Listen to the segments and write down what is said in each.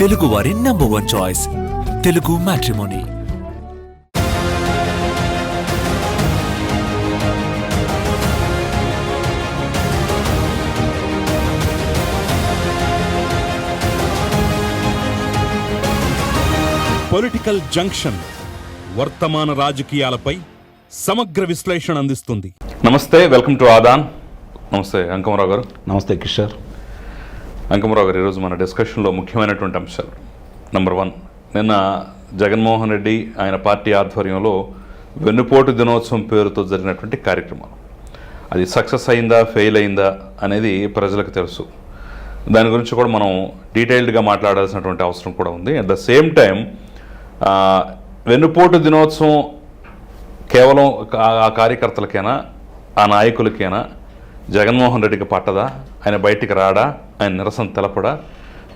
తెలుగువారి number one choice Telugu matrimony political junction వర్తమాన రాజకీయాలపై సమగ్ర విశ్లేషణ అందిస్తుంది. నమస్తే వెల్కమ్ టు ఆదాన్ నమస్తే అంకమరావు గారు. నమస్తే కిషోర్. అంకమరావు గారు ఈరోజు మన డిస్కషన్లో ముఖ్యమైనటువంటి అంశాలు. నెంబర్ వన్ నిన్న జగన్మోహన్ రెడ్డి ఆయన పార్టీ ఆధ్వర్యంలో వెన్నుపోటు దినోత్సవం పేరుతో జరిగినటువంటి కార్యక్రమం. అది సక్సెస్ అయిందా ఫెయిల్ అయిందా అనేది ప్రజలకు తెలుసు. దాని గురించి కూడా మనం డీటెయిల్డ్గా మాట్లాడాల్సినటువంటి అవసరం కూడా ఉంది. అట్ ద సేమ్ టైం వెన్నుపోటు దినోత్సవం కేవలం ఆ- ఆ కార్యకర్తలకేనా ఆ నాయకులకేనా జగన్మోహన్ రెడ్డికి పట్టదా? ఆయన బయటికి రాడా? ఆయన నిరసన తెలపడా?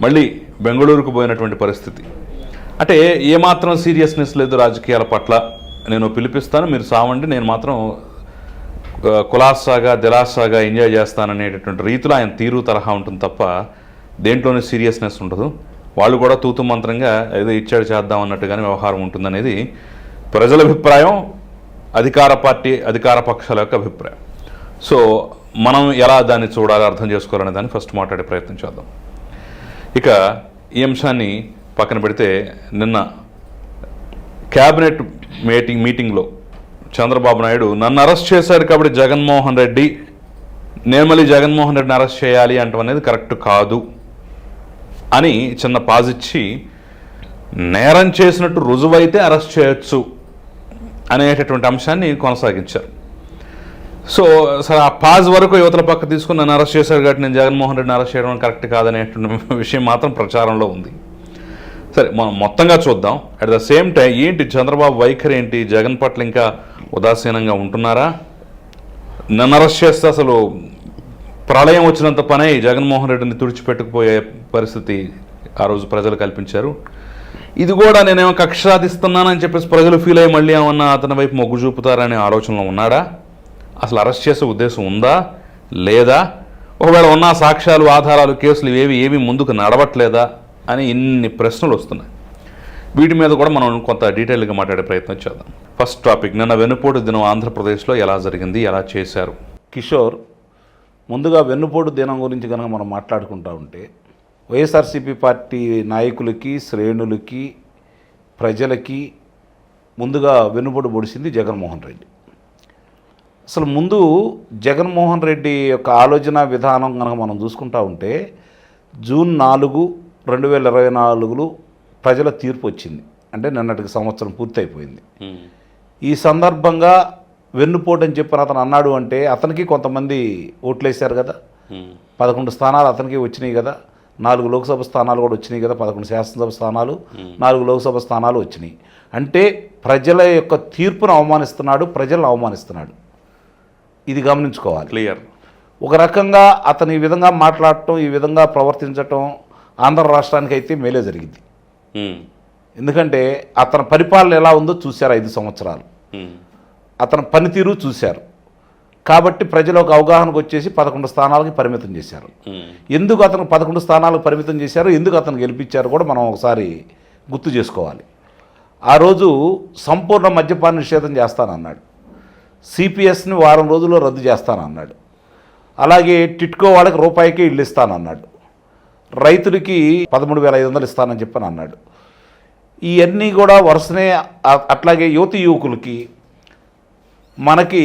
మళ్ళీ బెంగళూరుకు పోయినటువంటి పరిస్థితి. అంటే ఏమాత్రం సీరియస్నెస్ లేదు రాజకీయాల పట్ల. నేను పిలిపిస్తాను మీరు సావండి నేను మాత్రం కులాసాగా దిలాసాగా ఎంజాయ్ చేస్తాననేటటువంటి రీతిలో ఆయన తీరు తరహా ఉంటుంది తప్ప దేంట్లోనే సీరియస్నెస్ ఉండదు. వాళ్ళు కూడా తూతు మంత్రంగా ఏదో ఇచ్చాడు చేద్దాం అన్నట్టుగానే వ్యవహారం ఉంటుందనేది ప్రజల అభిప్రాయం అధికార పార్టీ అధికార పక్షాల యొక్క అభిప్రాయం. సో మనం ఎలా దాన్ని చూడాలి అర్థం చేసుకోవాలనే దాన్ని ఫస్ట్ మాట్లాడే ప్రయత్నం చేద్దాం. ఇక ఈ అంశాన్ని పక్కన పెడితే నిన్న క్యాబినెట్ మీటింగ్ మీటింగ్లో చంద్రబాబు నాయుడు నన్ను అరెస్ట్ చేశారు కాబట్టి జగన్మోహన్ రెడ్డి నేను మళ్ళీ జగన్మోహన్ రెడ్డిని అరెస్ట్ చేయాలి అంటం అనేది కరెక్ట్ కాదు అని చిన్న పాజ్ ఇచ్చి నేరం చేసినట్టు రుజువైతే అరెస్ట్ చేయొచ్చు అనేటటువంటి అంశాన్ని కొనసాగించారు. సో సార్ ఆ పాజ్ వరకు యువతల పక్క తీసుకుని నన్ను అరెస్ట్ చేశారు కాబట్టి నేను జగన్మోహన్ రెడ్డిని అరెస్ట్ చేయడం కరెక్ట్ కాదనే విషయం మాత్రం ప్రచారంలో ఉంది. సరే మనం మొత్తంగా చూద్దాం. అట్ ద సేమ్ టైం ఏంటి చంద్రబాబు వైఖరి ఏంటి? జగన్ పట్ల ఇంకా ఉదాసీనంగా ఉంటున్నారా? నన్ను అరెస్ట్ చేస్తే అసలు ప్రళయం వచ్చినంత పనే జగన్మోహన్ రెడ్డిని తుడిచిపెట్టుకుపోయే పరిస్థితి ఆ రోజు ప్రజలు కల్పించారు. ఇది కూడా నేనేమో కక్ష సాధిస్తున్నానని చెప్పేసి ప్రజలు ఫీల్ అయ్యి మళ్ళీ ఏమన్నా అతని వైపు మొగ్గు చూపుతారనే ఆలోచనలో ఉన్నాడా? అసలు అరెస్ట్ చేసే ఉద్దేశం ఉందా? లేదా? ఒకవేళ ఉన్న సాక్ష్యాలు ఆధారాలు కేసులు ఇవేవి ఏవి ముందుకు నడవట్లేదా? అని ఇన్ని ప్రశ్నలు వస్తున్నాయి. వీటి మీద కూడా మనం కొంత డీటెయిల్గా మాట్లాడే ప్రయత్నం చేద్దాం. ఫస్ట్ టాపిక్ నిన్న వెనుపోటు దినం ఆంధ్రప్రదేశ్లో ఎలా జరిగింది ఎలా చేశారు? కిషోర్ ముందుగా వెన్నుపోటు దినం గురించి కనుక మనం మాట్లాడుకుంటా ఉంటే వైఎస్ఆర్సీపీ పార్టీ నాయకులకి శ్రేణులకి ప్రజలకి ముందుగా వెన్నుపోటు పొడిచింది జగన్మోహన్ రెడ్డి. అసలు ముందు జగన్మోహన్ రెడ్డి యొక్క ఆలోచన విధానం కనుక మనం చూసుకుంటా ఉంటే జూన్ నాలుగు రెండు వేల ఇరవై నాలుగులో ప్రజల తీర్పు వచ్చింది. అంటే నిన్నటికి సంవత్సరం పూర్తయిపోయింది. ఈ సందర్భంగా వెన్నుపోటు అని చెప్పిన అతను అన్నాడు అంటే అతనికి కొంతమంది ఓట్లేశారు కదా. పదకొండు స్థానాలు అతనికి వచ్చినాయి కదా. నాలుగు లోక్సభ స్థానాలు కూడా వచ్చినాయి కదా. పదకొండు శాసనసభ స్థానాలు నాలుగు లోక్సభ స్థానాలు వచ్చినాయి. అంటే ప్రజల యొక్క తీర్పును అవమానిస్తున్నాడు ప్రజలను అవమానిస్తున్నాడు. ఇది గమనించుకోవాలి. క్లియర్ ఒక రకంగా అతను ఈ విధంగా మాట్లాడటం ఈ విధంగా ప్రవర్తించటం ఆంధ్ర రాష్ట్రానికి అయితే మేలే జరిగింది. ఎందుకంటే అతని పరిపాలన ఎలా ఉందో చూశారు ఐదు సంవత్సరాలు. అతని పనితీరు చూశారు. కాబట్టి ప్రజలు ఒక అవగాహనకు వచ్చేసి పదకొండు స్థానాలకి పరిమితం చేశారు. ఎందుకు అతను పదకొండు స్థానాలకు పరిమితం చేశారు? ఎందుకు అతను గెలిపించారు కూడా మనం ఒకసారి గుర్తు చేసుకోవాలి. ఆ రోజు సంపూర్ణ మద్యపాన నిషేధం చేస్తానన్నాడు. సిపిఎస్ని వారం రోజుల్లో రద్దు చేస్తానన్నాడు. అలాగే టిట్కో వాళ్ళకి రూపాయికి ఇల్లు ఇస్తానన్నాడు. రైతులకి పదమూడు వేల ఐదు వందలు ఇస్తానని చెప్పని అన్నాడు ఇవన్నీ కూడా వరుసనే అట్లాగే యువతి యువకులకి మనకి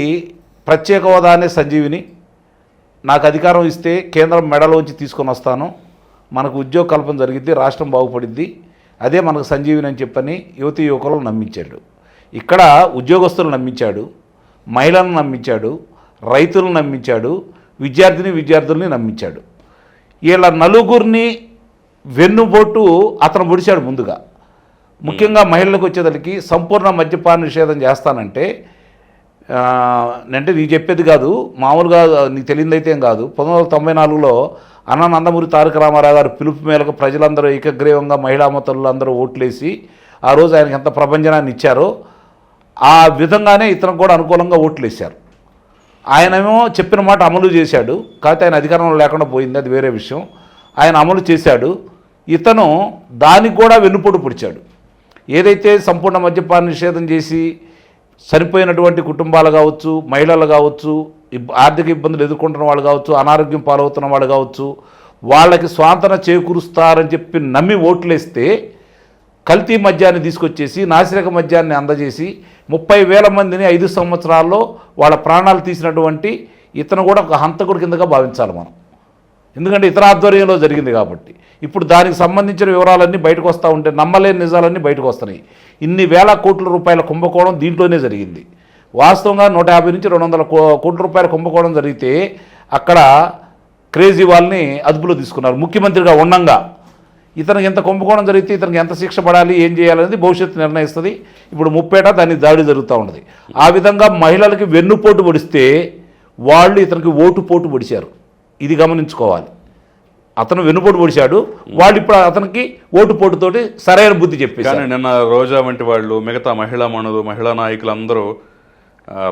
ప్రత్యేక హోదా అనే సంజీవిని నాకు అధికారం ఇస్తే కేంద్రం మెడలోంచి తీసుకొని వస్తాను. మనకు ఉద్యోగ కల్పన జరిగిద్ది రాష్ట్రం బాగుపడిద్ది. అదే మనకు సంజీవిని అని చెప్పని యువతి యువకులను నమ్మించాడు. ఇక్కడ ఉద్యోగస్తులు నమ్మించాడు. మహిళలను నమ్మించాడు రైతులను నమ్మించాడు విద్యార్థిని విద్యార్థుల్ని నమ్మించాడు. వీళ్ళ నలుగురిని వెన్నుబొట్టు అతను పొడిచాడు ముందుగా. ముఖ్యంగా మహిళలకు వచ్చేదానికి సంపూర్ణ మద్యపాన నిషేధం చేస్తానంటే అంటే నీకు చెప్పేది కాదు మామూలుగా నీకు తెలియదైతే ఏం కాదు. పంతొమ్మిది వందల తొంభై నాలుగులో అన్న నందమూరి తారక రామారావు గారు పిలుపు మేరకు ప్రజలందరూ ఏకగ్రీవంగా మహిళా మతలు అందరూ ఓట్లేసి ఆ రోజు ఆయనకి ఎంత ప్రభంజనాన్ని ఇచ్చారో ఆ విధంగానే ఇతను కూడా అనుకూలంగా ఓట్లు వేశారు ఆయనేమో చెప్పిన మాట అమలు చేశాడు. కాకపోతే ఆయన అధికారంలో లేకుండా పోయింది. అది వేరే విషయం. ఆయన అమలు చేశాడు. ఇతను దానికి కూడా వెన్నుపోటు పొడిచాడు. ఏదైతే సంపూర్ణ మద్యపాన నిషేధం చేసి చనిపోయినటువంటి కుటుంబాలు కావచ్చు మహిళలు కావచ్చు ఇబ్- ఆర్థిక ఇబ్బందులు ఎదుర్కొంటున్న వాళ్ళు కావచ్చు అనారోగ్యం పాలవుతున్న వాళ్ళు కావచ్చు వాళ్ళకి స్వాంతన చేకూరుస్తారని చెప్పి నమ్మి ఓట్లేస్తే కల్తీ మద్యాన్ని తీసుకొచ్చేసి నాసిరక మద్యాన్ని అందజేసి ముప్పై వేల మందిని ఐదు సంవత్సరాల్లో వాళ్ళ ప్రాణాలు తీసినటువంటి ఇతను కూడా ఒక హంతకుడు కిందగా భావించాలి మనం. ఎందుకంటే ఇతర ఆధ్వర్యంలో జరిగింది కాబట్టి. ఇప్పుడు దానికి సంబంధించిన వివరాలన్నీ బయటకు వస్తూ ఉంటే నమ్మలేని నిజాలన్నీ బయటకు వస్తున్నాయి. ఇన్ని వేల కోట్ల రూపాయల కుంభకోణం దీంట్లోనే జరిగింది. వాస్తవంగా నూట యాభై నుంచి రెండు వందల కో- కోట్ల రూపాయల కుంభకోణం జరిగితే అక్కడ క్రేజీ వాళ్ళని అదుపులో తీసుకున్నారు. ముఖ్యమంత్రిగా ఉండంగా ఇతనికి ఎంత కుంభకోణం జరిగితే ఇతనికి ఎంత శిక్ష పడాలి ఏం చేయాలనేది భవిష్యత్తు నిర్ణయిస్తుంది. ఇప్పుడు ముప్పేట దాని దాడి జరుగుతూ ఉన్నది. ఆ విధంగా మహిళలకి వెన్నుపోటు పొడిస్తే వాళ్ళు ఇతనికి ఓటు పోటు పొడిచారు. ఇది గమనించుకోవాలి. అతను వెన్నుపోటు పొడిచాడు. వాళ్ళు ఇప్పుడు అతనికి ఓటు పోటుతోటి సరైన బుద్ధి కానీ చెప్పేశారు నిన్న రోజా వంటి వాళ్ళు మిగతా మహిళా మనులు మహిళా నాయకులు అందరూ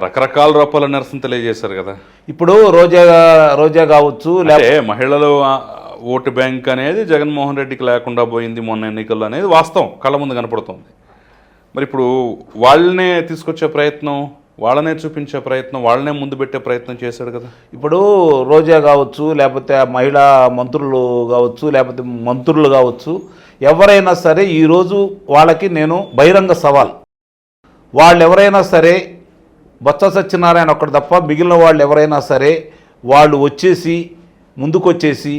రకరకాల రూపాల నిరసన తెలియజేశారు కదా. ఇప్పుడు రోజా రోజా కావచ్చు లేకపోతే మహిళలు ఓటు బ్యాంక్ అనేది జగన్మోహన్ రెడ్డికి లేకుండా పోయింది మొన్న ఎన్నికల్లో అనేది వాస్తవం. కళ్ళ ముందు కనపడుతుంది. మరి ఇప్పుడు వాళ్ళనే తీసుకొచ్చే ప్రయత్నం వాళ్ళనే చూపించే ప్రయత్నం వాళ్ళనే ముందు పెట్టే ప్రయత్నం చేశాడు కదా. ఇప్పుడు రోజా కావచ్చు లేకపోతే ఆ మహిళా మంత్రులు కావచ్చు లేకపోతే మంత్రులు కావచ్చు ఎవరైనా సరే ఈరోజు వాళ్ళకి నేను బహిరంగ సవాల్. వాళ్ళు ఎవరైనా సరే బొత్స సత్యనారాయణ ఒక్కడు తప్ప మిగిలిన వాళ్ళు ఎవరైనా సరే వాళ్ళు వచ్చేసి ముందుకొచ్చేసి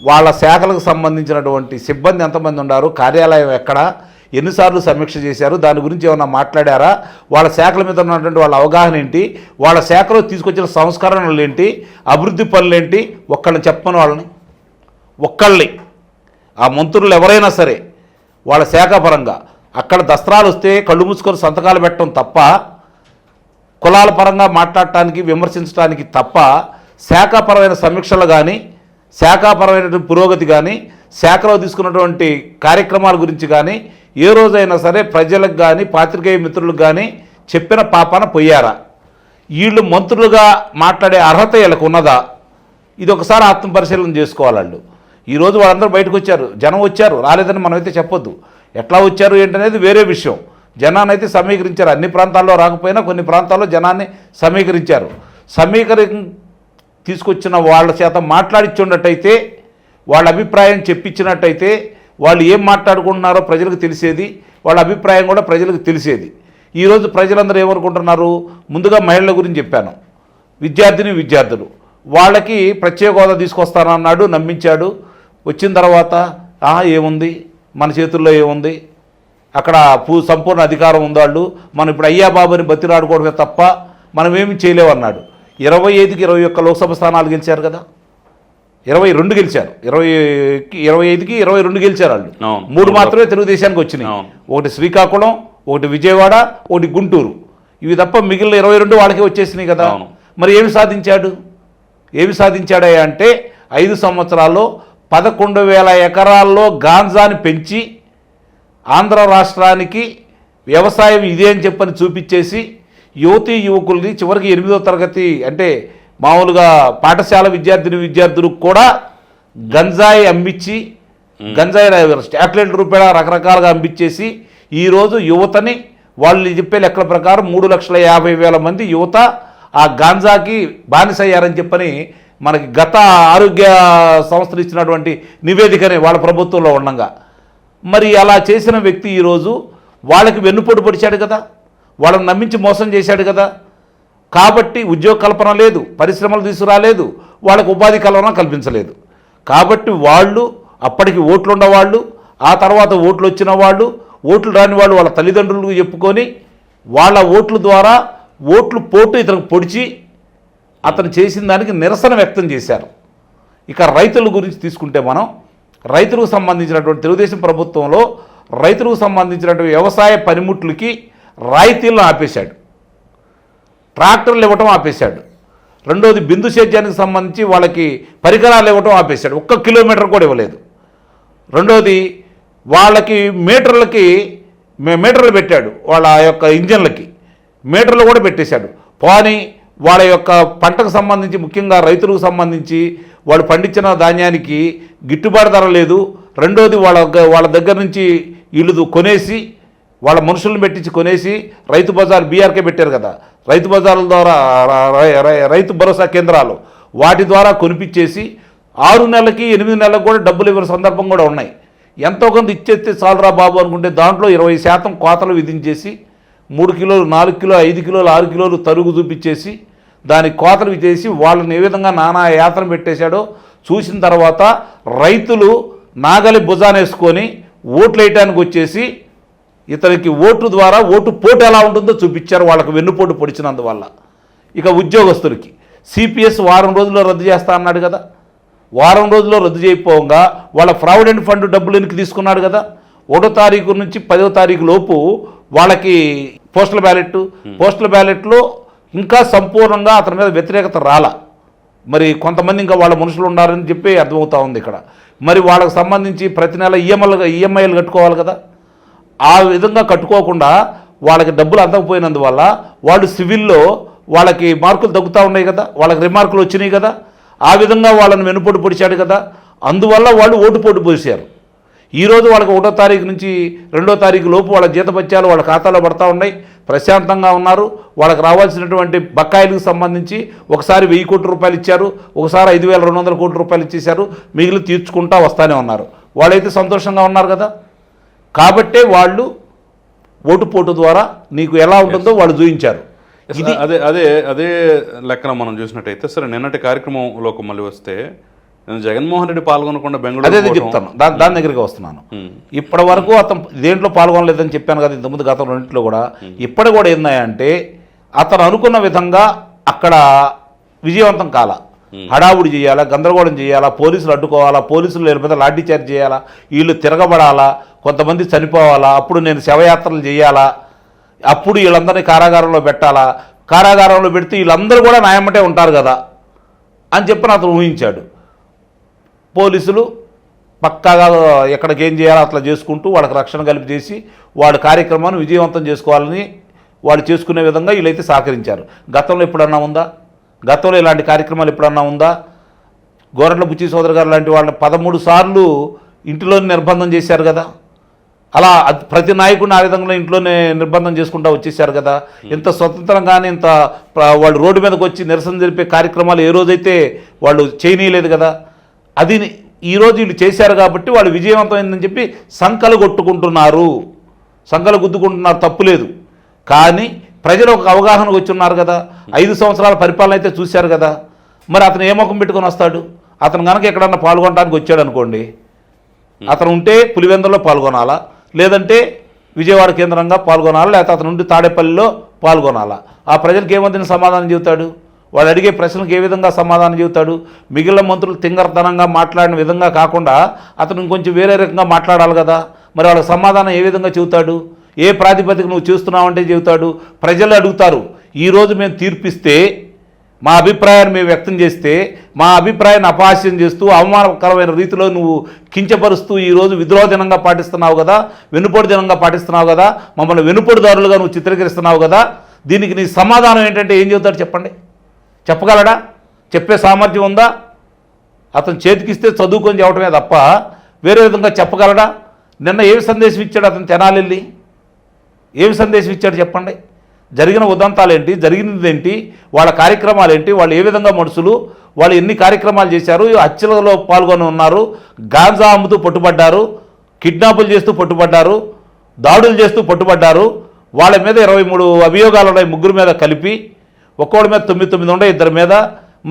వాళ్ళ శాఖలకు సంబంధించినటువంటి సిబ్బంది ఎంతమంది ఉన్నారు కార్యాలయం ఎక్కడ ఎన్నిసార్లు సమీక్ష చేశారు దాని గురించి ఏమైనా మాట్లాడారా వాళ్ళ శాఖల మీద ఉన్నటువంటి వాళ్ళ అవగాహన ఏంటి వాళ్ళ శాఖలో తీసుకొచ్చిన సంస్కరణలు ఏంటి అభివృద్ధి పనులు ఏంటి ఒక్కళ్ళని చెప్పని వాళ్ళని. ఒక్కళ్ళని. ఆ మంత్రులు ఎవరైనా సరే వాళ్ళ శాఖ పరంగా అక్కడ దస్త్రాలు వస్తే కళ్ళు మూసుకొని సంతకాలు పెట్టడం తప్ప కులాల పరంగా మాట్లాడటానికి విమర్శించడానికి తప్ప శాఖపరమైన సమీక్షలు కానీ శాఖాపరమైనటువంటి పురోగతి కానీ శాఖలో తీసుకున్నటువంటి కార్యక్రమాల గురించి కానీ ఏ రోజైనా సరే ప్రజలకు కానీ పాత్రికేయ మిత్రులకు కానీ చెప్పిన పాపాన పోయారా? వీళ్ళు మంత్రులుగా మాట్లాడే అర్హత వీళ్ళకు ఉన్నదా? ఇది ఒకసారి ఆత్మపరిశీలన చేసుకోవాలి వాళ్ళు. ఈరోజు వాళ్ళందరూ బయటకు వచ్చారు. జనం వచ్చారు. రాలేదని మనమైతే చెప్పొద్దు. ఎట్లా వచ్చారు ఏంటనేది వేరే విషయం. జనాన్ని అయితే సమీకరించారు. అన్ని ప్రాంతాల్లో రాకపోయినా కొన్ని ప్రాంతాల్లో జనాన్ని సమీకరించారు. సమీకరి తీసుకొచ్చిన వాళ్ళ చేత మాట్లాడిచ్చున్నట్టయితే వాళ్ళ అభిప్రాయం చెప్పించినట్టయితే వాళ్ళు ఏం మాట్లాడుకుంటున్నారో ప్రజలకు తెలిసేది వాళ్ళ అభిప్రాయం కూడా ప్రజలకు తెలిసేది. ఈరోజు ప్రజలందరూ ఏమనుకుంటున్నారు? ముందుగా మహిళల గురించి చెప్పాను. విద్యార్థిని విద్యార్థులు. వాళ్ళకి ప్రత్యేక హోదా తీసుకొస్తానన్నాడు నమ్మించాడు. వచ్చిన తర్వాత ఏముంది? మన చేతుల్లో ఏముంది? అక్కడ పూ సంపూర్ణ అధికారం ఉందాళ్ళు మనం ఇప్పుడు అయ్యా బాబుని బతిరాడుకోవడమే తప్ప మనం ఏమి చేయలేమన్నాడు ఇరవై ఐదుకి ఇరవై ఒక్క లోక్సభ స్థానాలు గెలిచారు కదా. ఇరవై రెండు గెలిచారు. ఇరవైకి ఇరవై ఐదుకి ఇరవై రెండు గెలిచారు వాళ్ళు. మూడు మాత్రమే తెలుగుదేశానికి వచ్చినాయి. ఒకటి శ్రీకాకుళం ఒకటి విజయవాడ ఒకటి గుంటూరు. ఇవి తప్ప మిగిలిన ఇరవై రెండు వాళ్ళకే వచ్చేసినాయి కదా. మరి ఏమి సాధించాడు? ఏమి సాధించాడయ్యా అంటే ఐదు సంవత్సరాల్లో పదకొండు వేల ఎకరాల్లో గాంజాని పెంచి ఆంధ్ర రాష్ట్రానికి వ్యవసాయం ఇదే అని చెప్పని చూపించేసి యువతీ యువకుల్ని చివరికి ఎనిమిదో తరగతి అంటే మామూలుగా పాఠశాల విద్యార్థిని విద్యార్థులకు కూడా గంజాయి అమ్మించి గంజాయి స్టాట్లెట్ రూపాయల రకరకాలుగా అమ్మించేసి ఈరోజు యువతని వాళ్ళు చెప్పే లెక్కల ప్రకారం మూడు లక్షల యాభై వేల మంది యువత ఆ గాంజాకి బానిసయ్యారని చెప్పని మనకి గత ఆరోగ్య సంస్థలు ఇచ్చినటువంటి నివేదికనే వాళ్ళ ప్రభుత్వంలో ఉండగా. మరి అలా చేసిన వ్యక్తి ఈరోజు వాళ్ళకి వెన్నుపోటు పొడిచాడు కదా. వాళ్ళని నమ్మించి మోసం చేశాడు కదా. కాబట్టి ఉద్యోగ కల్పన లేదు పరిశ్రమలు తీసుకురాలేదు వాళ్ళకు ఉపాధి కల్పన కల్పించలేదు. కాబట్టి వాళ్ళు అప్పటికి ఓట్లు ఉన్నవాళ్ళు ఆ తర్వాత ఓట్లు వచ్చిన వాళ్ళు ఓట్లు రాని వాళ్ళు వాళ్ళ తల్లిదండ్రులకు చెప్పుకొని వాళ్ళ ఓట్ల ద్వారా ఓట్లు పోటు ఇతనికి పొడిచి అతను చేసిన దానికి నిరసన వ్యక్తం చేశారు. ఇక రైతుల గురించి తీసుకుంటే మనం రైతులకు సంబంధించినటువంటి తెలుగుదేశం ప్రభుత్వంలో రైతులకు సంబంధించినటువంటి వ్యవసాయ పనిముట్లకి రాయితీలను ఆపేశాడు. ట్రాక్టర్లు ఇవ్వటం ఆపేశాడు. రెండోది బిందు సేద్యానికి సంబంధించి వాళ్ళకి పరికరాలు ఇవ్వటం ఆపేశాడు. ఒక్క కిలోమీటర్ కూడా ఇవ్వలేదు. రెండోది వాళ్ళకి మీటర్లకి మీటర్లు పెట్టాడు వాళ్ళ యొక్క ఇంజన్లకి. మీటర్లు కూడా పెట్టేశాడు. పోనీ వాళ్ళ యొక్క పంటకు సంబంధించి ముఖ్యంగా రైతులకు సంబంధించి వాళ్ళు పండించిన ధాన్యానికి గిట్టుబాటు ధర లేదు. రెండోది వాళ్ళ వాళ్ళ దగ్గర నుంచి ఇల్లు కొనేసి వాళ్ళ మనుషులను పెట్టించి కొనేసి రైతు బజార్ బీఆర్కే పెట్టారు కదా. రైతు బజార్ల ద్వారా రైతు భరోసా కేంద్రాలు వాటి ద్వారా కొనిపించేసి ఆరు నెలలకి ఎనిమిది నెలలకు కూడా డబ్బులు ఇవ్వని సందర్భం కూడా ఉన్నాయి. ఎంతో కొంత ఇచ్చేస్తే చాలరా బాబు అనుకుంటే దాంట్లో ఇరవై శాతం కోతలు విధించేసి మూడు కిలోలు నాలుగు కిలో ఐదు కిలోలు ఆరు కిలోలు తరుగు చూపించేసి దానికి కోతలు చేసి వాళ్ళని ఏ విధంగా నానా యాత్ర పెట్టేశాడో చూసిన తర్వాత రైతులు నాగలి భుజానేసుకొని ఓట్లు వేయటానికి వచ్చేసి ఇతనికి ఓటు ద్వారా ఓటు పోటు ఎలా ఉంటుందో చూపించారు. వాళ్ళకి వెన్నుపోటు పొడిచినందువల్ల. ఇక ఉద్యోగస్తులకి సిపిఎస్ వారం రోజుల్లో రద్దు చేస్తా అన్నాడు కదా. వారం రోజుల్లో రద్దు చేయకపోగా వాళ్ళ ప్రావిడెంట్ ఫండ్ డబ్బులు వెనక్కి తీసుకున్నాడు కదా. ఒకటో తారీఖు నుంచి పదో తారీఖు లోపు వాళ్ళకి పోస్టల్ బ్యాలెట్ పోస్టల్ బ్యాలెట్లో ఇంకా సంపూర్ణంగా అతని మీద వ్యతిరేకత రాలా. మరి కొంతమంది ఇంకా వాళ్ళ మనుషులు ఉన్నారని చెప్పి అర్థమవుతా ఉంది ఇక్కడ. మరి వాళ్ళకి సంబంధించి ప్రతి నెల ఈఎంఐలు ఈఎంఐలు కట్టుకోవాలి కదా. ఆ విధంగా కట్టుకోకుండా వాళ్ళకి డబ్బులు అందకపోయినందువల్ల వాళ్ళు సివిల్లో వాళ్ళకి మార్కులు తగ్గుతూ ఉన్నాయి కదా వాళ్ళకి రిమార్కులు వచ్చినాయి కదా ఆ విధంగా వాళ్ళని వెనుపోటు పొడిచాడు కదా. అందువల్ల వాళ్ళు ఓటు పోటు పోసారు. ఈరోజు వాళ్ళకి ఒకటో తారీఖు నుంచి రెండో తారీఖు లోపు వాళ్ళ జీతపత్యాలు వాళ్ళ ఖాతాలో పడతా ఉన్నాయి. ప్రశాంతంగా ఉన్నారు. వాళ్ళకి రావాల్సినటువంటి బకాయిలకు సంబంధించి ఒకసారి వెయ్యి కోట్ల రూపాయలు ఇచ్చారు. ఒకసారి ఐదు వేల రెండు వందల కోట్ల రూపాయలు ఇచ్చేశారు. మిగిలి తీర్చుకుంటా వస్తానే ఉన్నారు. వాళ్ళైతే సంతోషంగా ఉన్నారు కదా. కాబట్టే వాళ్ళు ఓటు పోటు ద్వారా నీకు ఎలా ఉంటుందో వాళ్ళు చూపించారు ఇది అదే అదే అదే లెక్కన మనం చూసినట్టయితే సరే నిన్నటి కార్యక్రమంలోకి మళ్ళీ వస్తే నేను జగన్మోహన్ రెడ్డి పాల్గొనకుండా బెంగళూరు అదే చెప్తాను. దాని దాని దగ్గరికి వస్తున్నాను. ఇప్పటి వరకు అతను దేంట్లో పాల్గొనలేదని చెప్పాను కదా ఇంతకుముందు గత రెండింటిలో కూడా. ఇప్పటి కూడా ఏందంటే అతను అనుకున్న విధంగా అక్కడ విజయవంతం కాల. హడావుడి చేయాలా గందరగోళం చేయాలా పోలీసులు అడ్డుకోవాలా పోలీసులు వీళ్ళ మీద లాఠీ చార్జ్ చేయాలా వీళ్ళు తిరగబడాలా కొంతమంది చనిపోవాలా అప్పుడు నేను శవయాత్రలు చేయాలా అప్పుడు వీళ్ళందరినీ కారాగారంలో పెట్టాలా కారాగారంలో పెడితే వీళ్ళందరూ కూడా న్యాయమటే ఉంటారు కదా అని చెప్పి అతను ఊహించాడు. పోలీసులు పక్కాగా ఎక్కడికి ఏం చేయాలో అట్లా చేసుకుంటూ వాళ్ళకి రక్షణ కలిపి చేసి వాడి కార్యక్రమాన్ని విజయవంతం చేసుకోవాలని వాళ్ళు చేసుకునే విధంగా వీళ్ళైతే సహకరించారు. గతంలో ఎప్పుడన్నా ఉందా? గతంలో ఇలాంటి కార్యక్రమాలు ఎప్పుడన్నా ఉందా? గోరంట్ల బుచ్చి సోదరు గారు లాంటి వాళ్ళని పదమూడు సార్లు ఇంటిలో నిర్బంధం చేశారు కదా? అలా ప్రతి నాయకుడిని ఆ విధంగా ఇంట్లోనే నిర్బంధం చేసుకుంటా వచ్చేసారు కదా? ఇంత స్వతంత్రంగానే ఇంత వాళ్ళు రోడ్డు మీదకి వచ్చి నిరసన జరిపే కార్యక్రమాలు ఏ రోజైతే వాళ్ళు చేయనీయలేదు కదా? అది ఈ రోజు వీళ్ళు చేశారు కాబట్టి వాళ్ళు విజయవంతమైందని చెప్పి సంకలు కొట్టుకుంటున్నారు సంకలు గుద్దుకుంటున్నారు తప్పులేదు. కానీ ప్రజలు ఒక అవగాహనకు వచ్చి ఉన్నారు కదా. ఐదు సంవత్సరాల పరిపాలన అయితే చూశారు కదా. మరి అతను ఏ ముఖం పెట్టుకొని వస్తాడు? అతను కనుక ఎక్కడన్నా పాల్గొనడానికి వచ్చాడు అనుకోండి అతను ఉంటే పులివెందులో పాల్గొనాలా? లేదంటే విజయవాడ కేంద్రంగా పాల్గొనాలా? లేకపోతే అతను ఉండి తాడేపల్లిలో పాల్గొనాలా? ఆ ప్రజలకు ఏమొద్దని సమాధానం చెబుతాడు? వాడు అడిగే ప్రశ్నలకు ఏ విధంగా సమాధానం చెబుతాడు? మిగిలిన మంత్రులు తింగరతనంగా మాట్లాడిన విధంగా కాకుండా అతను ఇంకొంచెం వేరే రకంగా మాట్లాడాలి కదా. మరి వాళ్ళకి సమాధానం ఏ విధంగా చెబుతాడు? ఏ ప్రాతిపదిక నువ్వు చేస్తున్నావంటే చెబుతాడు? ప్రజలు అడుగుతారు ఈరోజు మేము తీర్పిస్తే మా అభిప్రాయాన్ని మేము వ్యక్తం చేస్తే మా అభిప్రాయాన్ని అపహాస్యం చేస్తూ అవమానకరమైన రీతిలో నువ్వు కించపరుస్తూ ఈరోజు విద్రోహదినంగా పాటిస్తున్నావు కదా వెనుపోటు దినంగా పాటిస్తున్నావు కదా మమ్మల్ని వెనుపోటుదారులుగా నువ్వు చిత్రీకరిస్తున్నావు కదా దీనికి నీ సమాధానం ఏంటంటే ఏం చెబుతాడు చెప్పండి? చెప్పగలడా? చెప్పే సామర్థ్యం ఉందా? అతను చేతికిస్తే చదువుకొని చెప్పడమే తప్ప వేరే విధంగా చెప్పగలడా? నిన్న ఏమి సందేశం ఇచ్చాడు అతను తెనాలి ఏమి సందేశం ఇచ్చాడు చెప్పండి? జరిగిన ఉదంతాలు ఏంటి జరిగినది ఏంటి వాళ్ళ కార్యక్రమాలు ఏంటి వాళ్ళు ఏ విధంగా మనుషులు? వాళ్ళు ఎన్ని కార్యక్రమాలు చేశారు? హత్యలలో పాల్గొని ఉన్నారు గాంజా అమ్ముతూ పట్టుబడ్డారు కిడ్నాపులు చేస్తూ పట్టుబడ్డారు దాడులు చేస్తూ పట్టుబడ్డారు వాళ్ళ మీద ఇరవై మూడు అభియోగాలు ఉన్నాయి ముగ్గురు మీద కలిపి ఒక్కోడి మీద తొమ్మిది తొమ్మిది ఉండే ఇద్దరి మీద.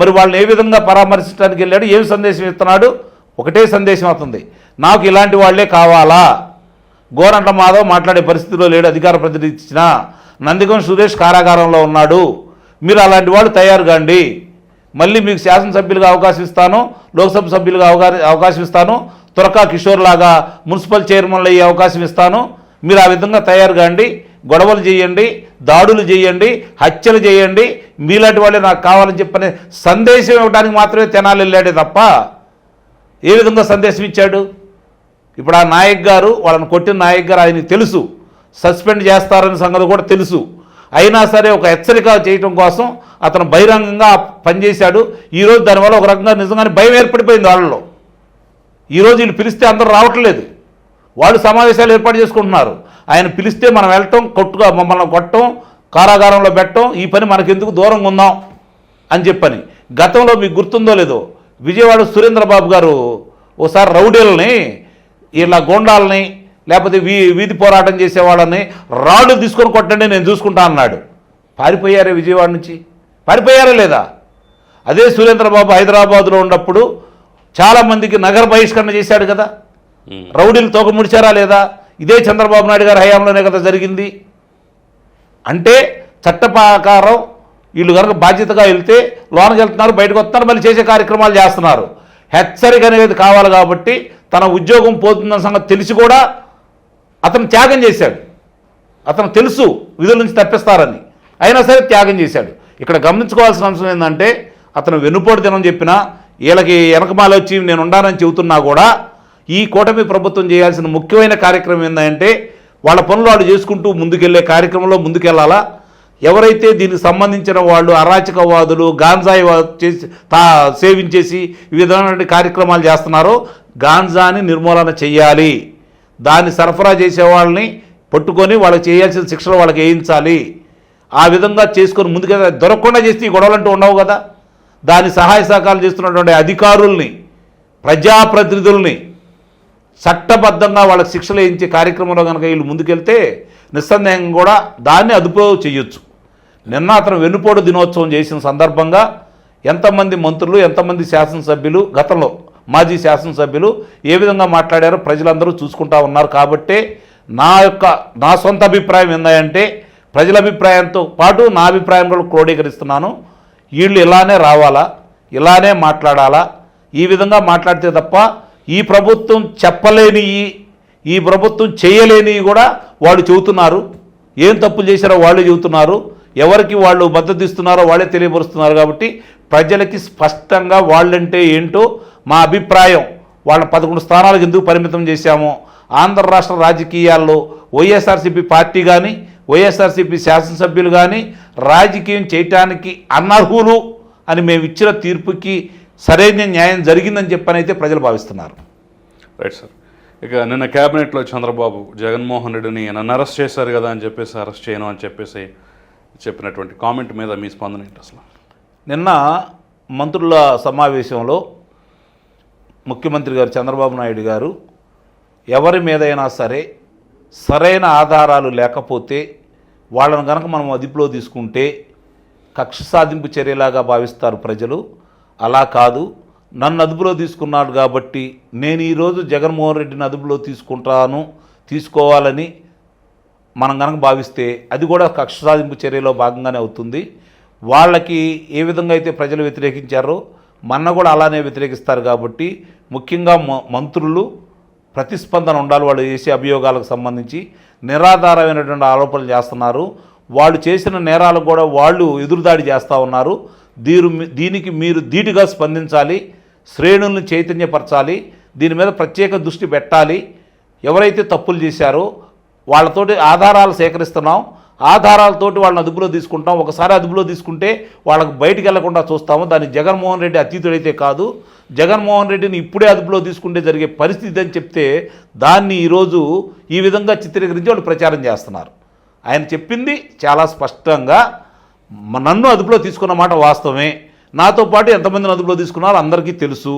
మరి వాళ్ళని ఏ విధంగా పరామర్శించడానికి వెళ్ళాడు? ఏం సందేశం ఇస్తున్నాడు? ఒకటే సందేశం అవుతుంది. నాకు ఇలాంటి వాళ్ళే కావాలా? గోరంట్ల మాధవ్ మాట్లాడే పరిస్థితిలో లేడు అధికార ప్రతినిధి ఇచ్చిన నందిగం సురేష్ కారాగారంలో ఉన్నాడు. మీరు అలాంటి వాళ్ళు తయారు కాండి. మళ్ళీ మీకు శాసనసభ్యులుగా అవకాశం ఇస్తాను లోక్సభ సభ్యులుగా అవకాశం ఇస్తాను త్వరకా కిషోర్ లాగా మున్సిపల్ చైర్మన్లు అయ్యే అవకాశం ఇస్తాను. మీరు ఆ విధంగా తయారు కాండి గొడవలు చేయండి దాడులు చేయండి హత్యలు చేయండి. మీలాంటి వాళ్ళే నాకు కావాలని చెప్పనే సందేశం ఇవ్వడానికి మాత్రమే తెనాలి వెళ్ళాడే తప్ప ఏ విధంగా సందేశం ఇచ్చాడు? ఇప్పుడు ఆ నాయక్ గారు వాళ్ళని కొట్టిన నాయక్ గారు ఆయనకి తెలుసు. సస్పెండ్ చేస్తారనే సంగతి కూడా తెలుసు. అయినా సరే ఒక హెచ్చరిక చేయటం కోసం అతను బహిరంగంగా పనిచేశాడు. ఈరోజు దానివల్ల ఒక రకంగా నిజంగానే భయం ఏర్పడిపోయింది వాళ్ళలో. ఈరోజు వీళ్ళు పిలిస్తే అందరూ రావట్లేదు. వాళ్ళు సమావేశాలు ఏర్పాటు చేసుకుంటున్నారు. ఆయన పిలిస్తే మనం వెళ్ళటం కొట్టుగా మమ్మల్ని కొట్టడం కారాగారంలో పెట్టడం ఈ పని మనకెందుకు దూరంగా ఉందాం అని చెప్పని. గతంలో మీకు గుర్తుందో లేదో విజయవాడ సురేంద్రబాబు గారు ఓసారి రౌడీలని ఇలా గోండాలని లేకపోతే వీ వీధి పోరాటం చేసే వాళ్ళని రాళ్ళు తీసుకొని కొట్టండి నేను చూసుకుంటా అన్నాడు. పారిపోయారే విజయవాడ నుంచి? పారిపోయారా లేదా? అదే సురేంద్రబాబు హైదరాబాద్లో ఉన్నప్పుడు చాలామందికి నగర బహిష్కరణ చేశాడు కదా? రౌడీలు తోక ముడిచారా లేదా? ఇదే చంద్రబాబు నాయుడు గారి హయాంలోనే కదా జరిగింది. అంటే చట్ట ప్రకారం వీళ్ళు కనుక బాధ్యతగా వెళ్తే లోనకి వెళ్తున్నారు బయటకు వస్తున్నారు మళ్ళీ చేసే కార్యక్రమాలు చేస్తున్నారు. హెచ్చరిక అనేది కావాలి కాబట్టి తన ఉద్యోగం పోతున్న సంగతి తెలిసి కూడా అతను త్యాగం చేశాడు. అతను తెలుసు విధుల నుంచి తప్పిస్తారని. అయినా సరే త్యాగం చేశాడు. ఇక్కడ గమనించుకోవాల్సిన అంశం ఏంటంటే అతను వెనుపోటు దినం చెప్పినా వీళ్ళకి వెనకమాల వచ్చి నేను ఉండాలని చెబుతున్నా కూడా ఈ కూటమి ప్రభుత్వం చేయాల్సిన ముఖ్యమైన కార్యక్రమం ఏంటంటే వాళ్ళ పనులు వాళ్ళు చేసుకుంటూ ముందుకెళ్ళే కార్యక్రమంలో ముందుకెళ్ళాలా ఎవరైతే దీనికి సంబంధించిన వాళ్ళు అరాచకవాదులు గాంజాయి చేసి తా సేవించేసి ఈ విధమైన కార్యక్రమాలు చేస్తున్నారో గాంజాని నిర్మూలన చేయాలి దాన్ని సరఫరా చేసే వాళ్ళని పట్టుకొని వాళ్ళకి చేయాల్సిన శిక్షలు వాళ్ళకి వేయించాలి. ఆ విధంగా చేసుకొని ముందుగా దొరకకుండా చేస్తే ఈ గొడవలు అంటూ ఉండవు కదా. దాని సహాయ సహకారాలు చేస్తున్నటువంటి అధికారుల్ని ప్రజాప్రతినిధుల్ని చట్టబద్ధంగా వాళ్ళకి శిక్షలు వేయించే కార్యక్రమంలో కనుక వీళ్ళు ముందుకెళ్తే నిస్సందేహంగా కూడా దాన్ని అదుపు చేయొచ్చు. నిన్న అతను వెన్నుపోటు దినోత్సవం చేసిన సందర్భంగా ఎంతమంది మంత్రులు ఎంతమంది శాసనసభ్యులు గతంలో మాజీ శాసనసభ్యులు ఏ విధంగా మాట్లాడారో ప్రజలందరూ చూసుకుంటా ఉన్నారు. కాబట్టే నా యొక్క నా సొంత అభిప్రాయం ఏందంటే ప్రజల అభిప్రాయంతో పాటు నా అభిప్రాయం కూడా క్రోడీకరిస్తున్నాను. వీళ్ళు ఇలానే రావాలా? ఇలానే మాట్లాడాలా? ఈ విధంగా మాట్లాడితే తప్ప ఈ ప్రభుత్వం చెప్పలేనివి ఈ ప్రభుత్వం చేయలేనివి కూడా వాళ్ళు చెబుతున్నారు. ఏం తప్పులు చేశారో వాళ్ళు చెబుతున్నారు. ఎవరికి వాళ్ళు మద్దతు ఇస్తున్నారో వాళ్ళే తెలియపరుస్తున్నారు కాబట్టి ప్రజలకి స్పష్టంగా వాళ్ళంటే ఏంటో మా అభిప్రాయం. వాళ్ళ పదకొండు స్థానాలకు ఎందుకు పరిమితం చేశామో. ఆంధ్ర రాష్ట్ర రాజకీయాల్లో వైఎస్ఆర్సీపీ పార్టీ కానీ వైఎస్ఆర్సీపీ శాసనసభ్యులు కానీ రాజకీయం చేయటానికి అనర్హులు అని మేము ఇచ్చిన తీర్పుకి సరైన న్యాయం జరిగిందని చెప్పనైతే ప్రజలు భావిస్తున్నారు. Right sir. ఇక నిన్న క్యాబినెట్లో చంద్రబాబు జగన్మోహన్ రెడ్డిని నన్ను అరెస్ట్ చేశారు కదా అని చెప్పేసి అరెస్ట్ చేయను అని చెప్పేసి చెప్పినటువంటి కామెంట్ మీద మీ స్పందన ఏంటి అసలు? నిన్న మంత్రుల సమావేశంలో ముఖ్యమంత్రి గారు చంద్రబాబు నాయుడు గారు ఎవరి మీదైనా సరే సరైన ఆధారాలు లేకపోతే వాళ్ళను కనుక మనం అదుపులో తీసుకుంటే కక్ష సాధింపు చర్యలాగా భావిస్తారు ప్రజలు. అలా కాదు. నన్ను అదుపులో తీసుకున్నాడు కాబట్టి నేను ఈరోజు జగన్మోహన్ రెడ్డిని అదుపులో తీసుకుంటాను తీసుకోవాలని మనం కనుక భావిస్తే అది కూడా కక్ష సాధింపు చర్యలో భాగంగానే అవుతుంది. వాళ్ళకి ఏ విధంగా అయితే ప్రజలు వ్యతిరేకించారో మన కూడా అలానే వ్యతిరేకిస్తారు కాబట్టి ముఖ్యంగా మ- మంత్రులు ప్రతిస్పందన ఉండాలి. వాళ్ళు చేసే అభియోగాలకు సంబంధించి నిరాధారమైనటువంటి ఆరోపణలు చేస్తున్నారు. వాళ్ళు చేసిన నేరాలకు కూడా వాళ్ళు ఎదురుదాడి చేస్తూ ఉన్నారు. దీరు దీనికి మీరు ధీటుగా స్పందించాలి. శ్రేణుల్ని చైతన్యపరచాలి. దీని మీద ప్రత్యేక దృష్టి పెట్టాలి. ఎవరైతే తప్పులు చేశారో వాళ్ళతోటి ఆధారాలు సేకరిస్తున్నాం ఆధారాలతోటి వాళ్ళని అదుపులో తీసుకుంటాం. ఒకసారి అదుపులో తీసుకుంటే వాళ్ళకి బయటికి వెళ్ళకుండా చూస్తాము. దాన్ని జగన్మోహన్ రెడ్డి అతీతుడైతే కాదు. జగన్మోహన్ రెడ్డిని ఇప్పుడే అదుపులో తీసుకుంటే జరిగే పరిస్థితి అని చెప్తే దాన్ని ఈరోజు ఈ విధంగా చిత్రీకరించి వాళ్ళు ప్రచారం చేస్తున్నారు. ఆయన చెప్పింది చాలా స్పష్టంగా నన్ను అదుపులో తీసుకున్న మాట వాస్తవమే. నాతో పాటు ఎంతమందిని అదుపులో తీసుకున్నారో అందరికీ తెలుసు.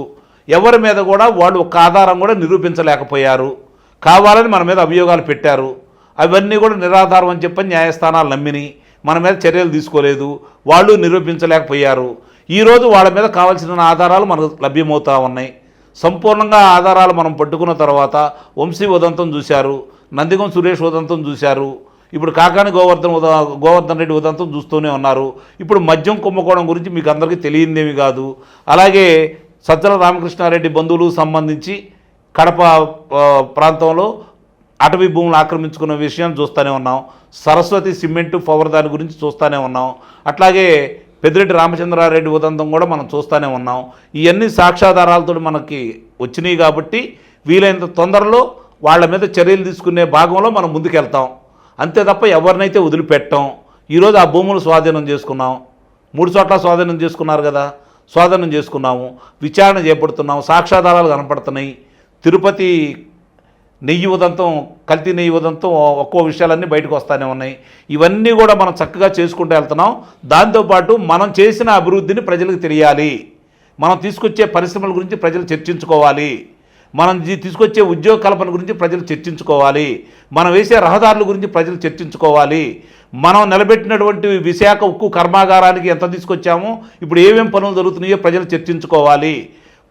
ఎవరి మీద కూడా వాళ్ళు ఒక ఆధారం కూడా నిరూపించలేకపోయారు. కావాలని మన మీద అభియోగాలు పెట్టారు. అవన్నీ కూడా నిరాధారం అని చెప్పని న్యాయస్థానాలు నమ్మిని మన మీద చర్యలు తీసుకోలేదు. వాళ్ళు నిరూపించలేకపోయారు. ఈరోజు వాళ్ళ మీద కావాల్సిన ఆధారాలు మనకు లభ్యమవుతూ ఉన్నాయి. సంపూర్ణంగా ఆధారాలు మనం పట్టుకున్న తర్వాత వంశీ ఉదంతం చూశారు నందిగం సురేష్ ఉదంతం చూశారు. ఇప్పుడు కాకాని గోవర్ధన్ ఉద గోవర్ధన్ రెడ్డి ఉదంతం చూస్తూనే ఉన్నారు. ఇప్పుడు మద్యం కుంభకోణం గురించి మీకు అందరికీ తెలియందేమి కాదు. అలాగే సజ్జల రామకృష్ణారెడ్డి బంధువులకు సంబంధించి కడప ప్రాంతంలో అటవీ భూములు ఆక్రమించుకున్న విషయం చూస్తూనే ఉన్నాం. సరస్వతి సిమెంటు పవర్ దాని గురించి చూస్తూనే ఉన్నాం. అట్లాగే పెద్దిరెడ్డి రామచంద్రారెడ్డి ఉదంతం కూడా మనం చూస్తూనే ఉన్నాం. ఇవన్నీ సాక్ష్యాధారాలతో మనకి వచ్చినాయి కాబట్టి వీలైనంత తొందరలో వాళ్ళ మీద చర్యలు తీసుకునే భాగంలో మనం ముందుకెళ్తాం. అంతే తప్ప ఎవరినైతే వదిలిపెట్టాం ఈరోజు ఆ భూములు స్వాధీనం చేసుకున్నాం. మూడు చోట్ల స్వాధీనం చేసుకున్నారు కదా స్వాధీనం చేసుకున్నాము. విచారణ చేపడుతున్నాము సాక్ష్యాధారాలు కనపడుతున్నాయి. తిరుపతి నెయ్యి ఉదంతం కల్తీ నెయ్యి ఉదంతం ఒక్కో విషయాలన్నీ బయటకు వస్తూనే ఉన్నాయి. ఇవన్నీ కూడా మనం చక్కగా చేసుకుంటూ వెళ్తున్నాం. దాంతోపాటు మనం చేసిన అభివృద్ధిని ప్రజలకు తెలియాలి. మనం తీసుకొచ్చే పరిశ్రమల గురించి ప్రజలు చర్చించుకోవాలి. మనం తీసుకొచ్చే ఉద్యోగ కల్పన గురించి ప్రజలు చర్చించుకోవాలి. మనం వేసే రహదారుల గురించి ప్రజలు చర్చించుకోవాలి. మనం నిలబెట్టినటువంటి విశాఖ ఉక్కు కర్మాగారానికి ఎంత తీసుకొచ్చామో ఇప్పుడు ఏమేం పనులు జరుగుతున్నాయో ప్రజలు చర్చించుకోవాలి.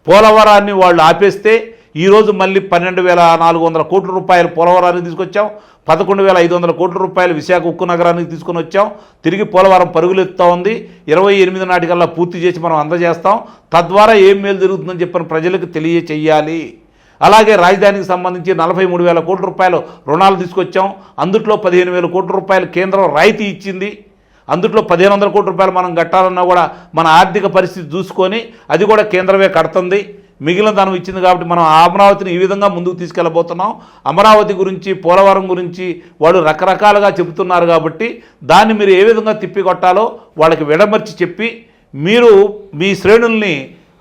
పోలవరాన్ని వాళ్ళు ఆపేస్తే ఈరోజు మళ్ళీ పన్నెండు వేల నాలుగు వందల కోట్ల రూపాయలు పోలవరానికి తీసుకొచ్చాం. పదకొండు వేల ఐదు వందల కోట్ల రూపాయలు విశాఖ ఉక్కు నగరానికి తీసుకొని వచ్చాం. తిరిగి పోలవరం పరుగులెత్తుతా ఉంది. ఇరవై ఎనిమిది నాటికల్లా పూర్తి చేసి మనం అందజేస్తాం. తద్వారా ఏం మేలు జరుగుతుందని చెప్పిన ప్రజలకు తెలియచేయాలి. అలాగే రాజధానికి సంబంధించి నలభై మూడు వేల కోట్ల రూపాయలు రుణాలు తీసుకొచ్చాం. అందుట్లో పదిహేను వేల కోట్ల రూపాయలు కేంద్రం రాయితీ ఇచ్చింది. అందుట్లో పదిహేను వందల కోట్ల రూపాయలు మనం కట్టాలన్నా కూడా మన ఆర్థిక పరిస్థితి చూసుకొని అది కూడా కేంద్రమే కడుతుంది. మిగిలిన ధనం ఇచ్చింది కాబట్టి మనం అమరావతిని ఈ విధంగా ముందుకు తీసుకెళ్ళబోతున్నాం. అమరావతి గురించి పోలవరం గురించి వాళ్ళు రకరకాలుగా చెబుతున్నారు కాబట్టి దాన్ని మీరు ఏ విధంగా తిప్పికొట్టాలో వాళ్ళకి విడమర్చి చెప్పి మీరు మీ శ్రేణుల్ని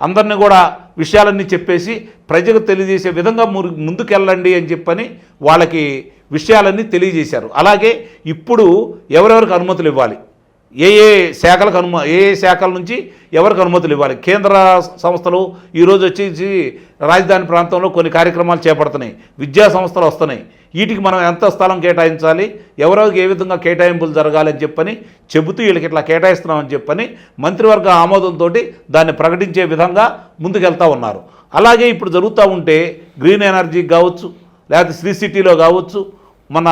అందరిని కూడా విషయాలన్నీ చెప్పేసి ప్రజలకు తెలియజేసే విధంగా ముందుకెళ్ళండి అని చెప్పని వాళ్ళకి విషయాలన్నీ తెలియజేశారు. అలాగే ఇప్పుడు ఎవరెవరికి అనుమతులు ఇవ్వాలి? ఏ ఏ శాఖలకు అనుమ ఏ ఏ శాఖల నుంచి ఎవరికి అనుమతులు ఇవ్వాలి? కేంద్ర సంస్థలు ఈరోజు వచ్చేసి రాజధాని ప్రాంతంలో కొన్ని కార్యక్రమాలు చేపడుతున్నాయి. విద్యా సంస్థలు వస్తున్నాయి. వీటికి మనం ఎంత స్థలం కేటాయించాలి? ఎవరికి ఏ విధంగా కేటాయింపులు జరగాలి అని చెప్పని చెబుతూ వీళ్ళకి ఇట్లా కేటాయిస్తున్నామని చెప్పని మంత్రివర్గ ఆమోదంతో దాన్ని ప్రకటించే విధంగా ముందుకెళ్తా ఉన్నారు. అలాగే ఇప్పుడు జరుగుతూ ఉంటే గ్రీన్ ఎనర్జీ కావచ్చు లేకపోతే శ్రీ సిటీలో కావచ్చు మన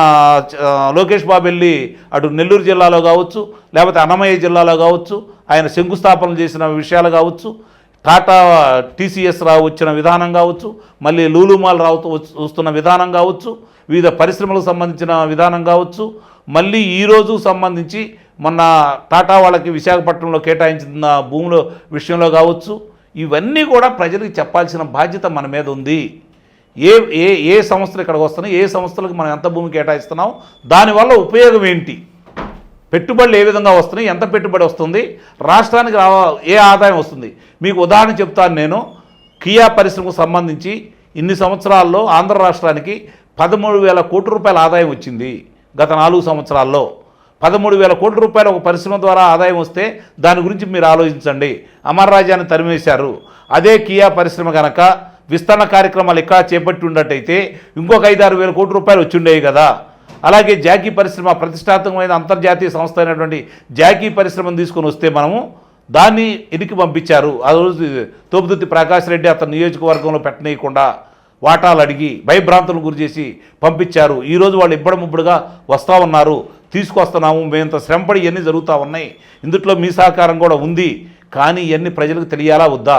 లోకేష్ బాబు వెళ్ళి అటు నెల్లూరు జిల్లాలో కావచ్చు లేకపోతే అన్నమయ్య జిల్లాలో కావచ్చు ఆయన శంకుస్థాపనలు చేసిన విషయాలు కావచ్చు టాటా టీసీఎస్ రావు వచ్చిన విధానం కావచ్చు మళ్ళీ లూలుమాల్ రావు వస్తున్న విధానం కావచ్చు వివిధ పరిశ్రమలకు సంబంధించిన విధానం కావచ్చు మళ్ళీ ఈరోజు సంబంధించి మొన్న టాటా వాళ్ళకి విశాఖపట్నంలో కేటాయించిన భూముల విషయంలో కావచ్చు ఇవన్నీ కూడా ప్రజలకు చెప్పాల్సిన బాధ్యత మన మీద ఉంది. ఏ ఏ ఏ సంస్థలు ఇక్కడికి వస్తున్నాయి ఏ సంస్థలకు మనం ఎంత భూమి కేటాయిస్తున్నాం దానివల్ల ఉపయోగం ఏంటి? పెట్టుబడులు ఏ విధంగా వస్తున్నాయి ఎంత పెట్టుబడి వస్తుంది రాష్ట్రానికి ఏ ఆదాయం వస్తుంది? మీకు ఉదాహరణ చెప్తాను నేను. కియా పరిశ్రమకు సంబంధించి ఇన్ని సంవత్సరాల్లో ఆంధ్ర రాష్ట్రానికి పదమూడు వేల కోట్ల రూపాయల ఆదాయం వచ్చింది గత నాలుగు సంవత్సరాల్లో. పదమూడు వేల కోట్ల రూపాయలు ఒక పరిశ్రమ ద్వారా ఆదాయం వస్తే దాని గురించి మీరు ఆలోచించండి. అమర రాజ్యాన్ని తరిమేశారు. అదే కియా పరిశ్రమ కనుక విస్తరణ కార్యక్రమాలు ఇక్కడ చేపట్టి ఉన్నట్టయితే ఇంకొక ఐదారు వేల కోట్ల రూపాయలు వచ్చిండేవి కదా. అలాగే జాకీ పరిశ్రమ ప్రతిష్టాత్మకమైన అంతర్జాతీయ సంస్థ అయినటువంటి జాకీ పరిశ్రమను తీసుకొని వస్తే మనము దాన్ని ఎనికి పంపించారు. ఆ రోజు తోపుదుర్తి ప్రకాష్ రెడ్డి అతని నియోజకవర్గంలో పెట్టనీయకుండా వాటాలు అడిగి భయభ్రాంతులకు గురి చేసి పంపించారు. ఈరోజు వాళ్ళు ఇబ్బడి ముబ్బడిగా వస్తూ ఉన్నారు. తీసుకొస్తున్నాము. మేంత శ్రమపడి ఇవన్నీ జరుగుతూ ఉన్నాయి. ఇందుట్లో మీ సహకారం కూడా ఉంది. కానీ ఇవన్నీ ప్రజలకు తెలియాలా వద్దా?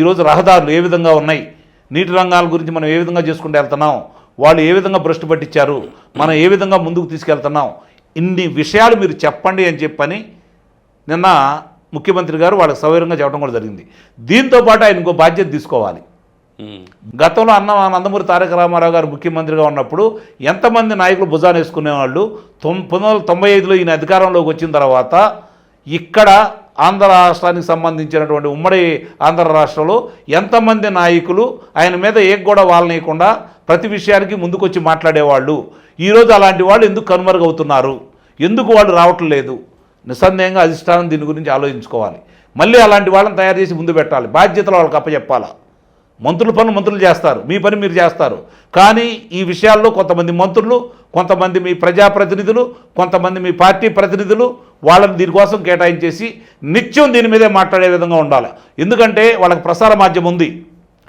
ఈరోజు రహదారులు ఏ విధంగా ఉన్నాయి? నీటి రంగాల గురించి మనం ఏ విధంగా చేసుకుంటూ వెళ్తున్నాం? వాళ్ళు ఏ విధంగా భ్రష్టు పట్టించారు? మనం ఏ విధంగా ముందుకు తీసుకెళ్తున్నాం? ఇన్ని విషయాలు మీరు చెప్పండి అని చెప్పని నిన్న ముఖ్యమంత్రి గారు వాళ్ళకి సౌకర్యంగా చెప్పడం కూడా జరిగింది. దీంతో పాటు ఆయన ఇంకో బాధ్యత తీసుకోవాలి. గతంలో అన్న నందమూరి తారక రామారావు గారు ముఖ్యమంత్రిగా ఉన్నప్పుడు ఎంతమంది నాయకులు భుజాన్ని వేసుకునేవాళ్ళు? తొమ్ పంతొమ్మిది వందల తొంభై ఐదులో ఈయన అధికారంలోకి వచ్చిన తర్వాత ఇక్కడ ఆంధ్ర రాష్ట్రానికి సంబంధించినటువంటి ఉమ్మడి ఆంధ్ర రాష్ట్రంలో ఎంతమంది నాయకులు ఆయన మీద ఏ కూడా వాళ్ళనీయకుండా ప్రతి విషయానికి ముందుకొచ్చి మాట్లాడేవాళ్ళు. ఈరోజు అలాంటి వాళ్ళు ఎందుకు కనుమరుగవుతున్నారు? ఎందుకు వాళ్ళు రావటం లేదు? నిస్సందేహంగా అధిష్టానం దీని గురించి ఆలోచించుకోవాలి. మళ్ళీ అలాంటి వాళ్ళని తయారు చేసి ముందు పెట్టాలి. బాధ్యతలు వాళ్ళకి అప్పచెప్పాలా? మంత్రుల పనులు మంత్రులు చేస్తారు. మీ పని మీరు చేస్తారు. కానీ ఈ విషయాల్లో కొంతమంది మంత్రులు కొంతమంది మీ ప్రజాప్రతినిధులు కొంతమంది మీ పార్టీ ప్రతినిధులు వాళ్ళని దీనికోసం కేటాయించేసి నిత్యం దీని మీదే మాట్లాడే విధంగా ఉండాలి. ఎందుకంటే వాళ్ళకి ప్రసార మాధ్యమం ఉంది.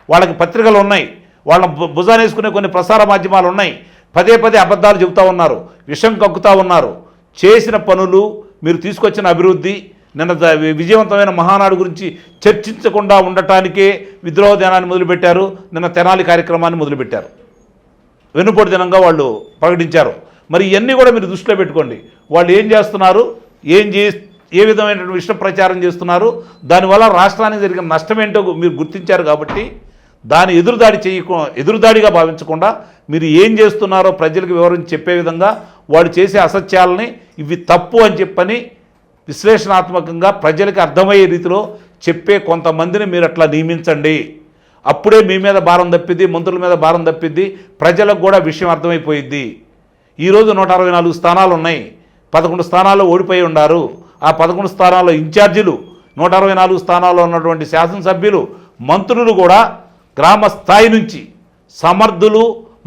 వాళ్ళకి పత్రికలు ఉన్నాయి. వాళ్ళ భుజానేసుకునే వేసుకునే కొన్ని ప్రసార మాధ్యమాలు ఉన్నాయి. పదే పదే అబద్ధాలు చెబుతూ ఉన్నారు. విషం కక్కుతూ ఉన్నారు. చేసిన పనులు మీరు తీసుకొచ్చిన అభివృద్ధి నిన్న విజయవంతమైన మహానాడు గురించి చర్చించకుండా ఉండటానికే విద్రోహ దినాన్ని మొదలుపెట్టారు. నిన్న తెనాలి కార్యక్రమాన్ని మొదలుపెట్టారు. వెనుపటి దినంగా వాళ్ళు ప్రకటించారు. మరి ఇవన్నీ కూడా మీరు దృష్టిలో పెట్టుకోండి. వాళ్ళు ఏం చేస్తున్నారు? ఏం చే ఏ విధమైనటువంటి విషయ ప్రచారం చేస్తున్నారు? దానివల్ల రాష్ట్రానికి జరిగిన నష్టం ఏంటో మీరు గుర్తించారు కాబట్టి దాని ఎదురుదాడి చేయకు ఎదురుదాడిగా భావించకుండా మీరు ఏం చేస్తున్నారో ప్రజలకు వివరించి చెప్పే విధంగా వాడు చేసే అసత్యాలని ఇవి తప్పు అని చెప్పని విశ్లేషణాత్మకంగా ప్రజలకు అర్థమయ్యే రీతిలో చెప్పే కొంతమందిని మీరు అట్లా నియమించండి. అప్పుడే మీ మీద భారం తప్పిద్ది మంత్రుల మీద భారం తప్పిద్ది ప్రజలకు కూడా విషయం అర్థమైపోయిద్ది. ఈరోజు నూట అరవై నాలుగు స్థానాలు ఉన్నాయి పదకొండు స్థానాల్లో ఓడిపోయి ఉన్నారు. ఆ పదకొండు స్థానాల్లో ఇన్ఛార్జీలు నూట అరవై నాలుగు స్థానాల్లో ఉన్నటువంటి శాసనసభ్యులు మంత్రులు కూడా గ్రామ స్థాయి నుంచి సమర్థులు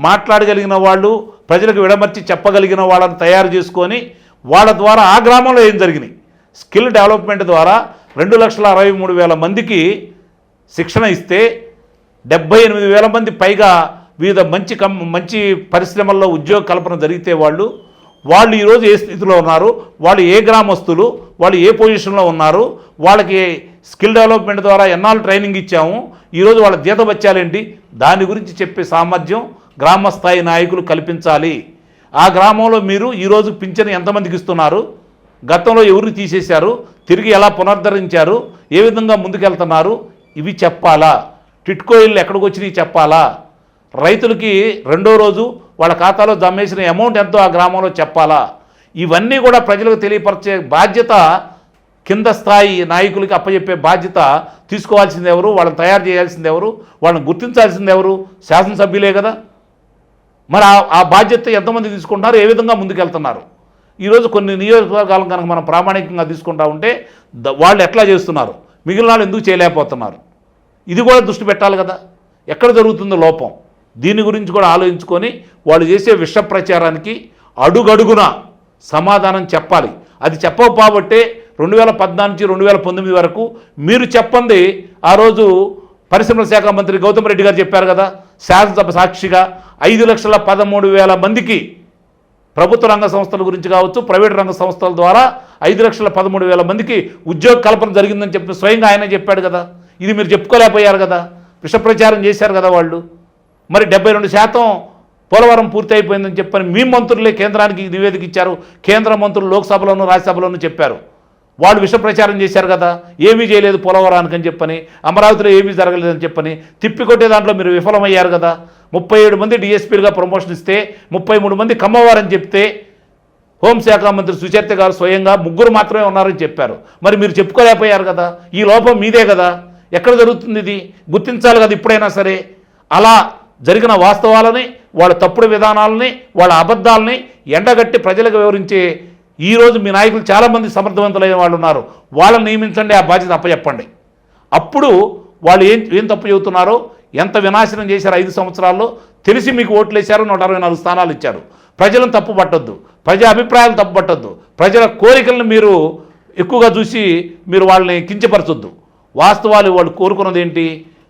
మాట్లాడగలిగిన వాళ్ళు ప్రజలకు విడమర్చి చెప్పగలిగిన వాళ్ళని తయారు చేసుకొని వాళ్ళ ద్వారా ఆ గ్రామంలో ఏం జరిగినాయి? స్కిల్ డెవలప్మెంట్ ద్వారా రెండు లక్షల అరవై మూడు వేల మందికి శిక్షణ ఇస్తే డెబ్బై ఎనిమిది వేల మంది పైగా వివిధ మంచి కం మంచి పరిశ్రమల్లో ఉద్యోగ కల్పన జరిగితే వాళ్ళు వాళ్ళు ఈరోజు ఏ స్థితిలో ఉన్నారు? వాళ్ళు ఏ గ్రామస్తులు? వాళ్ళు ఏ పొజిషన్లో ఉన్నారు? వాళ్ళకి స్కిల్ డెవలప్మెంట్ ద్వారా ఎన్నాళ్ళు ట్రైనింగ్ ఇచ్చాము? ఈరోజు వాళ్ళ జీతబత్యాలేంటి దాని గురించి చెప్పే సామర్థ్యం గ్రామ స్థాయి నాయకులు కల్పించాలి. ఆ గ్రామంలో మీరు ఈరోజు పింఛను ఎంతమందికి ఇస్తున్నారు? గతంలో ఎవరు తీసేశారు? తిరిగి ఎలా పునరుద్ధరించారు? ఏ విధంగా ముందుకెళ్తున్నారు? ఇవి చెప్పాలా? టిట్కో ఇల్లు ఎక్కడికి వచ్చినాయి చెప్పాలా? రైతులకి రెండో రోజు వాళ్ళ ఖాతాలో జమేసిన అమౌంట్ ఎంతో ఆ గ్రామంలో చెప్పాలా? ఇవన్నీ కూడా ప్రజలకు తెలియపరిచే బాధ్యత కింద స్థాయి నాయకులకి అప్పచెప్పే బాధ్యత తీసుకోవాల్సింది ఎవరు? వాళ్ళని తయారు చేయాల్సింది ఎవరు? వాళ్ళని గుర్తించాల్సింది ఎవరు? శాసనసభ్యులే కదా? మరి ఆ- ఆ బాధ్యత ఎంతమంది తీసుకుంటున్నారు? ఏ విధంగా ముందుకెళ్తున్నారు? ఈరోజు కొన్ని నియోజకవర్గాలను కనుక మనం ప్రామాణికంగా తీసుకుంటా ఉంటే వాళ్ళు ఎట్లా చేస్తున్నారు? మిగిలిన వాళ్ళు ఎందుకు చేయలేకపోతున్నారు? ఇది కూడా దృష్టి పెట్టాలి కదా. ఎక్కడ జరుగుతుందో లోపం. దీని గురించి కూడా ఆలోచించుకొని వాళ్ళు చేసే విష ప్రచారానికి అడుగడుగున సమాధానం చెప్పాలి. అది చెప్పకపోబట్టే రెండు వేల పద్నాలుగు నుంచి రెండు వేల పంతొమ్మిది వరకు మీరు చెప్పండి. ఆ రోజు పరిశ్రమల శాఖ మంత్రి గౌతమ్ రెడ్డి గారు చెప్పారు కదా శాసనసభ సాక్షిగా ఐదు లక్షల పదమూడు వేల మందికి ప్రభుత్వ రంగ సంస్థల గురించి కావచ్చు ప్రైవేట్ రంగ సంస్థల ద్వారా ఐదు లక్షల పదమూడు వేల మందికి ఉద్యోగ కల్పన జరిగిందని చెప్పి స్వయంగా ఆయన చెప్పాడు కదా. ఇది మీరు చెప్పుకోలేకపోయారు కదా. విష ప్రచారం చేశారు కదా వాళ్ళు. మరి డెబ్బై రెండు శాతం పోలవరం పూర్తి అయిపోయిందని చెప్పని మీ మంత్రులే కేంద్రానికి నివేదిక ఇచ్చారు. కేంద్ర మంత్రులు లోక్సభలోనూ రాజ్యసభలోనూ చెప్పారు. వాళ్ళు విష ప్రచారం చేశారు కదా. ఏమీ చేయలేదు పోలవరానికి అని చెప్పని అమరావతిలో ఏమీ జరగలేదని చెప్పని తిప్పికొట్టే దాంట్లో మీరు విఫలమయ్యారు కదా. ముప్పై ఏడు మంది డిఎస్పీలుగా ప్రమోషన్ ఇస్తే ముప్పై మూడు మంది కమ్మవారని చెప్తే హోంశాఖ మంత్రి సుచరిత గారు స్వయంగా ముగ్గురు మాత్రమే ఉన్నారని చెప్పారు. మరి మీరు చెప్పుకోలేకపోయారు కదా. ఈ లోపం మీదే కదా. ఎక్కడ జరుగుతుంది ఇది? గుర్తించాలి కదా ఇప్పుడైనా సరే. అలా జరిగిన వాస్తవాలని వాళ్ళ తప్పుడు విధానాలని వాళ్ళ అబద్ధాలని ఎండగట్టి ప్రజలకు వివరించే ఈరోజు మీ నాయకులు చాలామంది సమర్థవంతులైన వాళ్ళు ఉన్నారు. వాళ్ళని నియమించండి ఆ బాధ్యత అప్పచెప్పండి అప్పుడు వాళ్ళు ఏం ఏం తప్పు చెబుతున్నారో ఎంత వినాశనం చేశారు ఐదు సంవత్సరాల్లో తెలిసి మీకు ఓట్లు వేశారు నూట అరవై నాలుగు స్థానాలు ఇచ్చారు. ప్రజలను తప్పు పట్టొద్దు. ప్రజా అభిప్రాయాలు తప్పు పట్టొద్దు. ప్రజల కోరికలను మీరు ఎక్కువగా చూసి మీరు వాళ్ళని కించపరచొద్దు. వాస్తవాలు వాళ్ళు కోరుకున్నది ఏంటి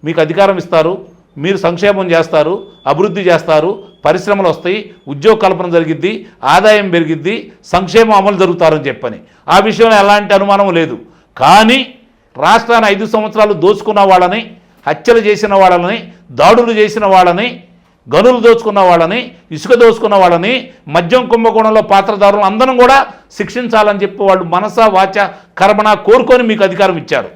మీకు అధికారం ఇస్తారు. మీరు సంక్షేమం చేస్తారు అభివృద్ధి చేస్తారు పరిశ్రమలు వస్తాయి ఉద్యోగ కల్పన జరిగిద్ది ఆదాయం పెరిగిద్ది సంక్షేమం అమలు జరుగుతారని చెప్పని. ఆ విషయంలో ఎలాంటి అనుమానం లేదు. కానీ రాష్ట్రాన్ని ఐదు సంవత్సరాలు దోచుకున్న వాళ్ళని హత్యలు చేసిన వాళ్ళని దాడులు చేసిన వాళ్ళని గనులు దోచుకున్న వాళ్ళని ఇసుక దోచుకున్న వాళ్ళని మద్యం కుంభకోణంలో పాత్రదారులు అందరం కూడా శిక్షించాలని చెప్పి వాళ్ళు మనస వాచ కర్మణ కోరుకొని మీకు అధికారం ఇచ్చారు.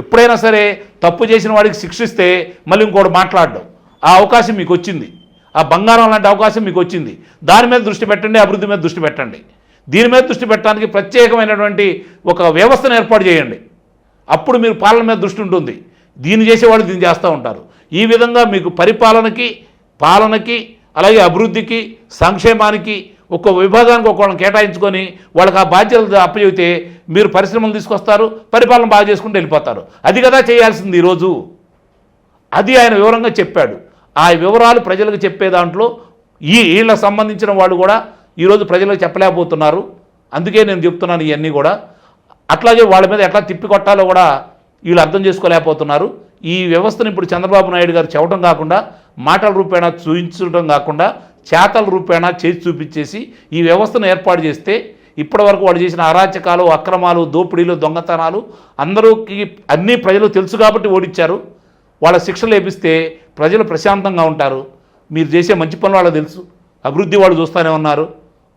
ఎప్పుడైనా సరే తప్పు చేసిన వాడికి శిక్షిస్తే మళ్ళీ ఇంకోటి మాట్లాడడం. ఆ అవకాశం మీకు వచ్చింది. ఆ బంగారం లాంటి అవకాశం మీకు వచ్చింది. దాని మీద దృష్టి పెట్టండి అభివృద్ధి మీద దృష్టి పెట్టండి. దీని మీద దృష్టి పెట్టడానికి ప్రత్యేకమైనటువంటి ఒక వ్యవస్థను ఏర్పాటు చేయండి. అప్పుడు మీరు పాలన మీద దృష్టి ఉంటుంది. దీన్ని చేసేవాళ్ళు దీన్ని చేస్తూ ఉంటారు. ఈ విధంగా మీకు పరిపాలనకి పాలనకి అలాగే అభివృద్ధికి సంక్షేమానికి ఒక్కో విభాగానికి ఒక్కొక్కళ్ళని కేటాయించుకొని వాళ్ళకి ఆ బాధ్యతలు అప్పచెబితే మీరు పరిశ్రమలు తీసుకొస్తారు పరిపాలన బాగా చేసుకుంటూ వెళ్ళిపోతారు. అది కదా చేయాల్సింది ఈరోజు. అది ఆయన వివరంగా చెప్పాడు. ఆ వివరాలు ప్రజలకు చెప్పే దాంట్లో ఈ వీళ్ళకి సంబంధించిన వాళ్ళు కూడా ఈరోజు ప్రజలకు చెప్పలేకపోతున్నారు. అందుకే నేను చెప్తున్నాను ఇవన్నీ కూడా. అట్లాగే వాళ్ళ మీద ఎట్లా తిప్పికొట్టాలో కూడా వీళ్ళు అర్థం చేసుకోలేకపోతున్నారు. ఈ వ్యవస్థను ఇప్పుడు చంద్రబాబు నాయుడు గారు చెప్పడం కాకుండా మాటల రూపేణా చూపించడం కాకుండా చేతల రూపేణా చేసి చూపించేసి ఈ వ్యవస్థను ఏర్పాటు చేస్తే ఇప్పటివరకు వాళ్ళు చేసిన అరాచకాలు అక్రమాలు దోపిడీలు దొంగతనాలు అందరికి అన్నీ ప్రజలు తెలుసు కాబట్టి ఓడించారు వాళ్ళ శిక్షలు వేపిస్తే ప్రజలు ప్రశాంతంగా ఉంటారు. మీరు చేసే మంచి పనులు వాళ్ళకి తెలుసు. అభివృద్ధి వాళ్ళు చూస్తూనే ఉన్నారు.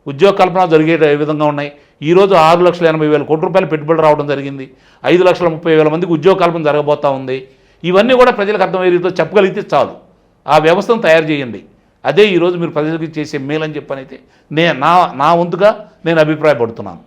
ఉద్యోగ కల్పన జరిగే విధంగా ఉన్నాయి. ఈరోజు ఆరు లక్షల ఎనభై వేల కోట్ల రూపాయలు పెట్టుబడి రావడం జరిగింది. ఐదు లక్షల ముప్పై వేల మందికి ఉద్యోగ కల్పన జరగబోతా ఉంది. ఇవన్నీ కూడా ప్రజలకు అర్థమయ్యే రీతిలో చెప్పగలిగితే చాలు. ఆ వ్యవస్థను తయారు చేయండి. అదే ఈరోజు మీరు ప్రజలకు చేసే మేలని చెప్పనైతే నే నా నా వంతుగా నేను అభిప్రాయపడుతున్నాను.